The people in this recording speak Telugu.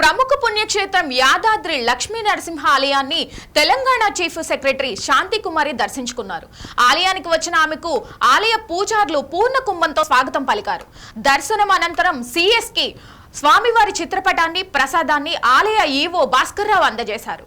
ప్రముఖ పుణ్యక్షేత్రం యాదాద్రి లక్ష్మీ నరసింహ ఆలయాన్ని తెలంగాణ చీఫ్ సెక్రటరీ శాంతి కుమారి దర్శించుకున్నారు. ఆలయానికి వచ్చిన ఆమెకు ఆలయ పూజారులు పూర్ణ కుంభంతో స్వాగతం పలికారు. దర్శనం అనంతరం సిఎస్కి స్వామివారి చిత్రపటాన్ని ప్రసాదాన్ని ఆలయ ఈవో భాస్కర్ రావు అందజేశారు.